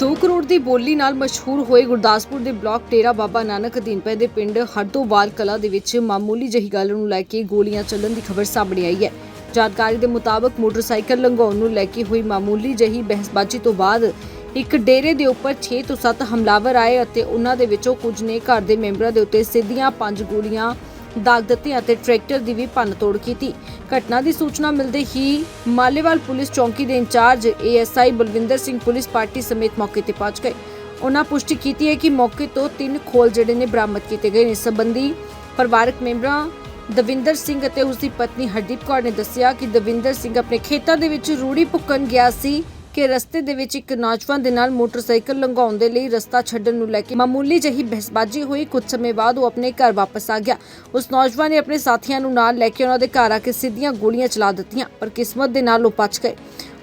2 ਕਰੋੜ ਦੀ ਬੋਲੀ ਨਾਲ ਮਸ਼ਹੂਰ ਹੋਏ ਗੁਰਦਾਸਪੁਰ ਦੇ ਬਲਾਕ ਟੇਰਾ ਬਾਬਾ ਨਾਨਕ ਅਧੀਨ ਪੈਂਦੇ ਪਿੰਡ ਹਰਦੋਵਾਲ ਕਲਾ ਦੇ ਵਿੱਚ ਮਾਮੂਲੀ ਜਿਹੀ ਗੱਲ ਨੂੰ ਲੈ ਕੇ ਗੋਲੀਆਂ ਚੱਲਣ ਦੀ ਖਬਰ ਸਾਹਮਣੇ ਆਈ ਹੈ। ਜਾਣਕਾਰੀ ਦੇ ਮੁਤਾਬਕ ਮੋਟਰਸਾਈਕਲ ਲੰਘਾਉਣ ਨੂੰ ਲੈ ਕੇ ਹੋਈ ਮਾਮੂਲੀ ਜਿਹੀ ਬਹਿਸਬਾਜ਼ੀ ਤੋਂ ਬਾਅਦ ਇੱਕ ਡੇਰੇ ਦੇ ਉੱਪਰ 6 ਤੋਂ 7 ਹਮਲਾਵਰ ਆਏ ਅਤੇ ਉਹਨਾਂ ਦੇ ਵਿੱਚੋਂ ਕੁਝ ਨੇ ਘਰ ਦੇ ਮੈਂਬਰਾਂ ਦੇ ਉੱਤੇ ਸਿੱਧੀਆਂ ਪੰਜ ਗੋਲੀਆਂ ਦਾਗ ਦਿੱਤੀਆਂ ਅਤੇ ਟਰੈਕਟਰ ਦੀ ਵੀ ਭੰਨਤੋੜ ਕੀਤੀ। ਘਟਨਾ ਦੀ ਸੂਚਨਾ ਮਿਲਦੇ ਹੀ ਮਾਲੇਵਾਲ ਪੁਲਿਸ ਚੌਂਕੀ ਦੇ incharge ASI Balwinder Singh police party ਸਮੇਤ ਮੌਕੇ ਤੇ ਪਹੁੰਚ ਗਏ। ਉਹਨਾਂ ਪੁਸ਼ਟੀ ਕੀਤੀ ਹੈ ਕਿ ਮੌਕੇ ਤੋਂ ਤਿੰਨ ਖੋਲ ਜਿਹੜੇ ਨੇ ਬਰਾਮਦ ਕੀਤੇ ਗਏ ਨੇ। ਇਸ ਸੰਬੰਧੀ ਪਰਿਵਾਰਕ ਮੈਂਬਰਾਂ ਦਵਿੰਦਰ ਸਿੰਘ ਅਤੇ ਉਸ ਦੀ ਪਤਨੀ ਹਰਦੀਪ ਕੌਰ ਨੇ ਦੱਸਿਆ ਕਿ ਦਵਿੰਦਰ ਸਿੰਘ ਆਪਣੇ ਖੇਤਾਂ ਦੇ ਵਿੱਚ ਰੂੜੀ ਪੁੱਕਣ ਗਿਆ ਸੀ। ਕਿ ਰਸਤੇ ਦੇ ਵਿੱਚ ਇੱਕ ਨੌਜਵਾਨ ਦੇ ਨਾਲ ਮੋਟਰਸਾਈਕਲ ਲੰਘਾਉਣ ਦੇ ਲਈ ਰਸਤਾ ਛੱਡਣ ਨੂੰ ਲੈ ਕੇ ਮਾਮੂਲੀ ਜਿਹੀ ਬਹਿਸਬਾਜ਼ੀ ਹੋਈ। ਕੁਝ ਸਮੇਂ ਬਾਅਦ ਉਹ ਆਪਣੇ ਘਰ ਵਾਪਸ ਆ ਗਿਆ। ਉਸ ਨੌਜਵਾਨ ਨੇ ਆਪਣੇ ਸਾਥੀਆਂ ਨੂੰ ਨਾਲ ਲੈ ਕੇ ਉਹਨਾਂ ਦੇ ਘਰ ਆ ਕੇ ਸਿੱਧੀਆਂ ਗੋਲੀਆਂ ਚਲਾ ਦਿੱਤੀਆਂ, ਪਰ ਕਿਸਮਤ ਦੇ ਨਾਲ ਉਹ ਬਚ ਗਏ।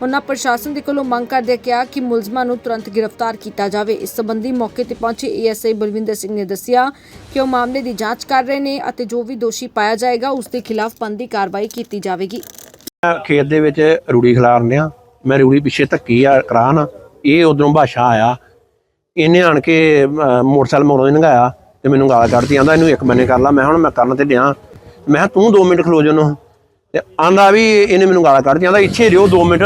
ਉਹਨਾਂ ਪ੍ਰਸ਼ਾਸਨ ਦੇ ਕੋਲੋਂ ਮੰਗ ਕਰਦੇ ਕਿਹਾ ਕਿ ਮੁਲਜ਼ਮਾਂ ਨੂੰ ਤੁਰੰਤ ਗ੍ਰਿਫਤਾਰ ਕੀਤਾ ਜਾਵੇ। ਇਸ ਸੰਬੰਧੀ ਮੌਕੇ ਤੇ ਪਹੁੰਚੇ ਏਐਸਆਈ ਬਲਵਿੰਦਰ ਸਿੰਘ ਨੇ ਦੱਸਿਆ ਕਿ ਉਹ ਮਾਮਲੇ ਦੀ ਜਾਂਚ ਕਰ ਰਹੇ ਨੇ ਅਤੇ ਜੋ ਵੀ ਦੋਸ਼ੀ ਪਾਇਆ ਜਾਏਗਾ, ਉਸ ਦੇ ਖਿਲਾਫ ਬਣਦੀ ਕਾਰਵਾਈ ਕੀਤੀ ਜਾਵੇਗੀ। ਖੇਤ ਦੇ ਵਿੱਚ ਰੂੜੀ ਖਿਲਾਰਨ ਆ ਮੈਂ ਰੂੜੀ ਪਿੱਛੇ ਧੱਕੀ ਆ, ਕਰਾਨ। ਇਹ ਉਧਰੋਂ ਬਾਸ਼ਾ ਆਇਆ। ਇਹਨੇ ਆਣ ਕੇ ਮੋਟਰਸਾਈਕਲ ਮਗਰੋਂ ਨੰਗਾਇਆ ਤੇ ਮੈਨੂੰ ਗਾਲਾਂ ਕੱਢਦੀ ਆਂਦਾ ਇਹਨੂੰ ਇੱਕ ਬੰਨੇ ਕਰ ਲਾ। ਮੈਂ ਹੁਣ ਮੈਂ ਕਰਨ ਤੇ ਡਿਆ। ਮੈਂ ਕਿਹਾ, ਤੂੰ 2 ਮਿੰਟ ਖਲੋ ਜਾ ਉਹਨੂੰ। ਤੇ ਆਂਦਾ ਵੀ ਇਹਨੇ ਮੈਨੂੰ ਗਾਲਾਂ ਕੱਢਦੀ ਆਂਦਾ, ਇੱਥੇ ਰਿਓ 2 ਮਿੰਟ।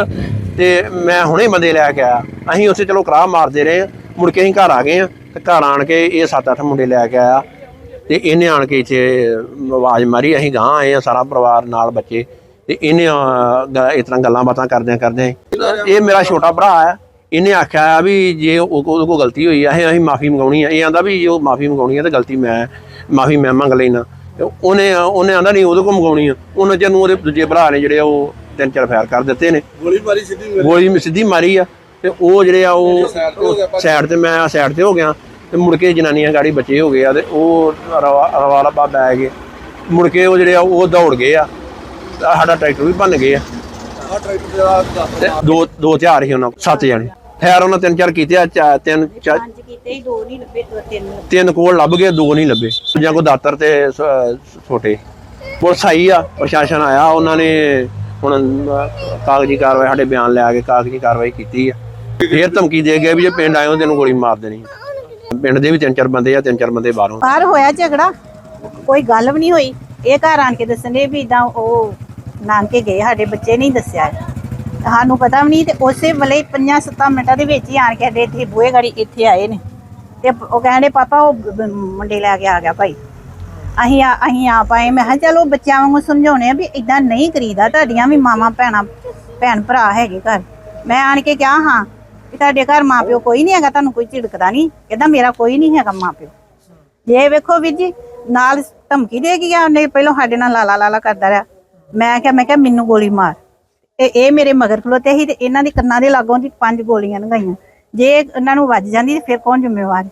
ਤੇ ਮੈਂ ਹੁਣੇ ਬੰਦੇ ਲੈ ਕੇ ਆਇਆ। ਅਸੀਂ ਉੱਥੇ ਚਲੋ ਕਰਾਹ ਮਾਰਦੇ ਰਹੇ। ਮੁੜ ਕੇ ਅਸੀਂ ਘਰ ਆ ਗਏ ਆ ਤੇ ਘਰ ਆਣ ਕੇ ਇਹ 7-8 ਮੁੰਡੇ ਲੈ ਕੇ ਆਇਆ। ਤੇ ਇਹਨੇ ਆਣ ਕੇ ਇੱਥੇ ਆਵਾਜ਼ ਮਾਰੀ, ਅਸੀਂ ਗਾਂ ਆਏ ਆ ਸਾਰਾ ਪਰਿਵਾਰ ਨਾਲ ਬੱਚੇ। ਤੇ ਇਹਨੇ ਇਸ ਤਰ੍ਹਾਂ ਗੱਲਾਂ ਬਾਤਾਂ ਕਰਦਿਆਂ ਕਰਦਿਆਂ ਇਹ ਮੇਰਾ ਛੋਟਾ ਭਰਾ ਆ। ਇਹਨੇ ਆਖਿਆ ਆ ਵੀ ਜੇ ਉਹ- ਉਹਦੇ ਕੋਲ ਗਲਤੀ ਹੋਈ ਆ ਅਸੀਂ ਮਾਫੀ ਮੰਗਾਉਣੀ ਆ। ਇਹ ਆਂਦਾ ਵੀ ਜੇ ਮਾਫੀ ਮੰਗਾਉਣੀ ਆ ਤੇ ਗਲਤੀ ਮੈਂ ਮਾਫੀ ਮੈਂ ਮੰਗ ਲੈਣਾ ਉਹਨੇ ਉਹਨੇ ਆਂਦਾ ਨਹੀਂ ਉਹਦੇ ਕੋਲ ਮੰਗਾਉਣੀ ਆ। ਉਹਨਾਂ ਚਿਰ ਨੂੰ ਉਹਦੇ ਦੂਜੇ ਭਰਾ ਨੇ ਜਿਹੜੇ ਉਹ ਤਿੰਨ ਚਾਰ ਫਾਇਰ ਕਰ ਦਿੱਤੇ ਨੇ। ਗੋਲੀ ਮਾਰੀ ਸਿੱਧੀ ਮੇਰੇ। ਗੋਲੀ ਸਿੱਧੀ ਮਾਰੀ ਆ। ਤੇ ਉਹ ਜਿਹੜੇ ਆ ਉਹ ਹੋ। ਸਾਈਡ ਤੇ ਮੈਂ ਸਾਈਡ ਤੇ ਹੋ ਗਿਆ। ਤੇ ਮੁੜ ਕੇ ਜਨਾਨੀਆਂ ਗਾੜੀ ਬੱਚੇ ਹੋ ਗਏ ਆ ਤੇ ਉਹ ਰਵਾ ਰਵਾ ਲੱਭਾ ਬੈ ਗਏ। ਮੁੜ ਕੇ ਉਹ ਜਿਹੜੇ ਆ ਉਹ ਦੌੜ ਗਏ ਆ। ਸਾਡਾ ਟਰੈਕਟਰ ਵੀ ਭੰਨ ਗਏ ਆ। ਆਹ ਟਰੈਕਟਰ ਜਿਹੜਾ ਦੱਸ ਤੇ ਦੋ ਦੋ ਹਥਿਆਰ ਸੀ ਉਹਨਾਂ ਕੋਲ, ਸੱਤ ਜਣੇ। ਖੈਰ ਉਹਨਾਂ ਤਿੰਨ ਚਾਰ ਕੀਤੇ ਆ ਚਾ- ਤਿੰਨ ਚਾ- ਪੰਜ ਕੀਤੇ ਹੀ ਦੋ ਨਹੀਂ ਲੱਭੇ ਦੋ ਤਿੰਨ ਲੱਭੇ। ਤਿੰਨ ਕੋਲ ਲੱਭ ਗਏ ਦੋ ਨਹੀਂ ਲੱਭੇ। ਜਾਂ ਕੋ ਦਾਤਰ ਤੇ ਸ- ਛੋਟੇ। ਪੁਲਿਸ ਆਈ ਆ ਪ੍ਰਸ਼ਾਸਨ ਆਇਆ ਉਹਨਾਂ ਨੇ ਹੁਣ ਕਾਗਜ਼ੀ ਕਾਰਵਾਈ ਸਾਡੇ ਬਿਆਨ ਲੈ ਕੇ ਕਾਗਜ਼ੀ ਕਾਰਵਾਈ ਕੀਤੀ ਆ। ਫੇਰ ਧਮਕੀ ਦੇ ਗਏ ਵੀ ਜੇ ਪਿੰਡ ਆਇਓ ਤੈਨੂੰ ਗੋਲੀ ਮਾਰ ਦੇਣੀ ਪਿੰਡ ਦੇ ਵੀ ਤਿੰਨ ਚਾਰ ਬੰਦੇ ਆ ਤਿੰਨ ਚਾਰ ਬੰਦੇ ਬਾਹਰੋਂ। ਬਾਹਰ ਹੋਇਆ ਝਗੜਾ? ਕੋਈ ਗੱਲ ਵੀ ਨਹੀਂ ਹੋਈ। ਇਹ ਘਰ ਆਣ ਕੇ ਦੱਸਣੇ ਵੀ ਇਦਾਂ ਉਹ ਨਾਨਕੇ ਗਏ, ਸਾਡੇ ਬੱਚੇ ਨਹੀਂ ਦੱਸਿਆ। ਸਾਨੂੰ ਪਤਾ ਵੀ ਨਹੀਂ, ਤੇ ਉਸੇ ਵੇਲੇ 5-7 ਮਿੰਟਾਂ ਦੇ ਵਿੱਚ ਹੀ ਆਣ ਕੇ ਸਾਡੇ ਇੱਥੇ ਬੂਹੇ ਗਾੜੀ ਇੱਥੇ ਆਏ ਨੇ। ਤੇ ਉਹ ਕਹਿੰਦੇ, ਪਾਪਾ, ਉਹ ਮੁੰਡੇ ਲੈ ਕੇ ਆ ਗਿਆ ਭਾਈ। ਅਸੀਂ ਆ ਅਸੀਂ ਆ ਪਾਏ ਮੈਂ ਕਿਹਾ, ਚਲੋ ਬੱਚਿਆਂ ਵਾਂਗੂ ਸਮਝਾਉਣੇ ਆ ਵੀ ਇਦਾਂ ਨਹੀਂ ਕਰੀਦਾ। ਤੁਹਾਡੀਆਂ ਵੀ ਮਾਵਾਂ, ਭੈਣਾਂ, ਭੈਣ ਭਰਾ ਹੈਗੇ ਘਰ। ਮੈਂ ਆਣ ਕੇ ਕਿਹਾ, ਹਾਂ, ਵੀ ਤੁਹਾਡੇ ਘਰ ਮਾਪਿਓ ਕੋਈ ਨਹੀਂ ਹੈਗਾ, ਤੁਹਾਨੂੰ ਕੋਈ ਝਿੜਕਦਾ ਨਹੀਂ। ਕਹਿੰਦਾ, ਮੇਰਾ ਕੋਈ ਨਹੀਂ ਹੈਗਾ ਮਾਪਿਓ। ਜੇ ਵੇਖੋ ਵੀਰ ਜੀ, ਨਾਲ ਧਮਕੀ ਦੇ ਗਿਆ, ਉਹਨੇ ਪਹਿਲਾਂ ਸਾਡੇ ਨਾਲ ਲਾਲਾ ਲਾਲਾ ਕਰਦਾ ਰਿਹਾ। ਮੈਂ ਕਿਹਾ ਮੈਂ ਕਿਹਾ ਮੈਨੂੰ ਗੋਲੀ ਮਾਰ। ਇਹ ਇਹ ਮੇਰੇ ਮਗਰ ਖਲੋਤੇ ਸੀ ਤੇ ਇਹਨਾਂ ਦੇ ਕੰਨਾਂ ਦੇ ਲਾਗੋਂ ਦੀ ਪੰਜ ਗੋਲੀਆਂ ਲੰਘਾਈਆਂ। ਜੇ ਇਹਨਾਂ ਨੂੰ ਵੱਜ ਜਾਂਦੀ ਤੇ ਫਿਰ ਕੌਣ ਜ਼ਿੰਮੇਵਾਰ?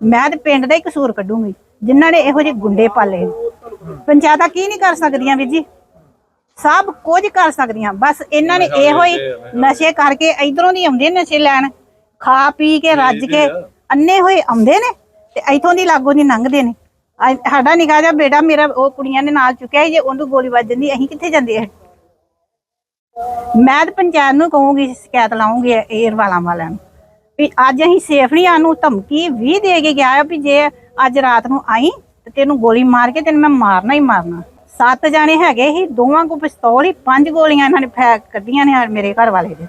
ਮੈਂ ਤੇ ਪਿੰਡ ਦਾ ਹੀ ਕਸੂਰ ਕੱਢੂੰਗੀ। ਜਿਨ੍ਹਾਂ ਨੇ ਇਹੋ ਜਿਹੇ ਗੁੰਡੇ ਪਾਲੇ। ਪੰਚਾਇਤਾਂ ਕੀ ਨਹੀਂ ਕਰ ਸਕਦੀਆਂ ਵੀਰ ਜੀ? ਸਭ ਕੁਝ ਕਰ ਸਕਦੀਆਂ। ਬਸ ਇਹਨਾਂ ਨੇ ਇਹੋ ਹੀ ਨਸ਼ੇ ਕਰਕੇ ਇਧਰੋਂ ਦੀ ਆਉਂਦੇ ਨਸ਼ੇ ਲੈਣ। ਖਾ ਪੀ ਕੇ ਰੱਜ ਕੇ ਅੰਨੇ ਹੋਏ ਆਉਂਦੇ ਨੇ ਤੇ ਇਥੋਂ ਦੀ ਲਾਗੋਂ ਦੀ ਲੰਘਦੇ ਨੇ। ਅੱਜ ਸਾਡਾ ਨਿਕਾ ਜਿਹਾ ਬੇਟਾ ਮੇਰਾ ਉਹ ਕੁੜੀਆਂ ਨੇ ਨਾਲ ਚੁੱਕਿਆ ਸੀ, ਜੇ ਉਹਨੂੰ ਗੋਲੀ ਵੱਜ ਜਾਂਦੀ ਅਸੀਂ ਕਿੱਥੇ ਜਾਂਦੇ ਆ? ਮੈਂ ਤਾਂ ਪੰਚਾਇਤ ਨੂੰ ਕਹੂੰਗੀ ਸ਼ਿਕਾਇਤ ਲਾਉਂਗੀ ਏਅਰ ਵਾਲਾਂ ਵਾਲਿਆਂ ਨੂੰ ਵੀ ਅੱਜ ਅਸੀਂ ਸੇਫ ਨਹੀਂ ਆਨੂੰ ਧਮਕੀ ਵੀ ਦੇ ਕੇ ਗਿਆ ਆ ਵੀ ਜੇ ਅੱਜ ਰਾਤ ਨੂੰ ਆਈ ਤੇ ਤੈਨੂੰ ਗੋਲੀ ਮਾਰ ਕੇ ਤੈਨੂੰ ਮੈਂ ਮਾਰਨਾ ਹੀ ਮਾਰਨਾ। ਸੱਤ ਜਾਣੇ ਹੈਗੇ ਸੀ ਦੋਵਾਂ ਕੋ ਪਿਸਤੌਲ ਹੀ ਪੰਜ ਗੋਲੀਆਂ ਇਹਨਾਂ ਨੇ ਫੈਕ ਕੱਢੀਆਂ ਨੇ ਮੇਰੇ ਘਰ ਵਾਲੇ ਦੇ।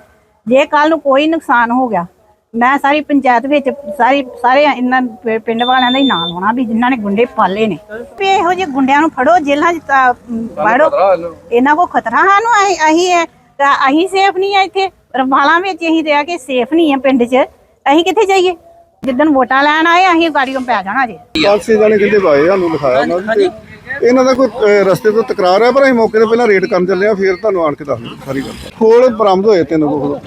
ਜੇ ਕੱਲ ਨੂੰ ਕੋਈ ਨੁਕਸਾਨ ਹੋ ਗਿਆ ਮੈਂ ਸਾਰੀ ਪੰਚਾਇਤ ਵਿੱਚ ਸਾਰੀ ਸਾਰੇ ਇਹਨਾਂ ਪਿ- ਪਿੰਡ ਵਾਲਿਆਂ ਦਾ ਹੀ ਨਾਂ ਲਾਉਣਾ ਵੀ ਜਿਨ੍ਹਾਂ ਨੇ ਗੁੰਡੇ ਪਾਲੇ ਨੇ। ਵੀ ਇਹੋ ਜਿਹੇ ਗੁੰਡਿਆਂ ਨੂੰ ਫੜੋ ਜੇਲ੍ਹਾਂ 'ਚ ਤਾਂ, ਅਮ, ਵਾੜੋ ਖਤਰਾ ਇਹਨੂੰ। ਕੋ ਖਤਰਾ ਸਾਨੂੰ ਅਸੀਂ ਅਸੀਂ ਹੈ। ਤਾਂ ਅਸੀਂ ਸੇਫ ਨਹੀਂ ਆ ਇੱਥੇ। ਰਵਾਲਾਂ ਵਿੱਚ ਅਸੀਂ ਤੇ ਆ ਕੇ ਸੇਫ ਨਹੀਂ ਆ ਪਿੰਡ 'ਚ। ਅਸੀਂ ਕਿੱਥੇ ਜਾਈਏ? ਜਿੱਦਣ ਵੋਟਾਂ ਲੈਣ ਆਏ ਅਸੀਂ ਗਾੜੀਆਂ ਪੈ ਜਾਣਾ ਜੇ। ਛੇ ਜਾਣੇ ਕਹਿੰਦੇ ਬਾਏ ਸਾਨੂੰ ਲਿਖਾਇਆ ਉਹਨਾਂ ਨੇ ਤੇ ਇਹਨਾਂ ਦਾ ਕੋਈ ਅਹ, ਰਸਤੇ ਤੋਂ ਤਕਰਾਰ ਹੈ ਪਰ ਅਸੀਂ ਮੌਕੇ ਤੇ ਪਹਿਲਾਂ ਰੇਡ ਕਰਨ ਚੱਲੇ ਆ ਫਿਰ ਤੁਹਾਨੂੰ ਆਣ ਕੇ ਦੱਸ ਦਿੰਦੇ ਸਾਰੀ ਗੱਲ। ਖੋਲ ਬਰਾਮਦ ਹੋਏ ਤਿੰਨ ਕੋਲ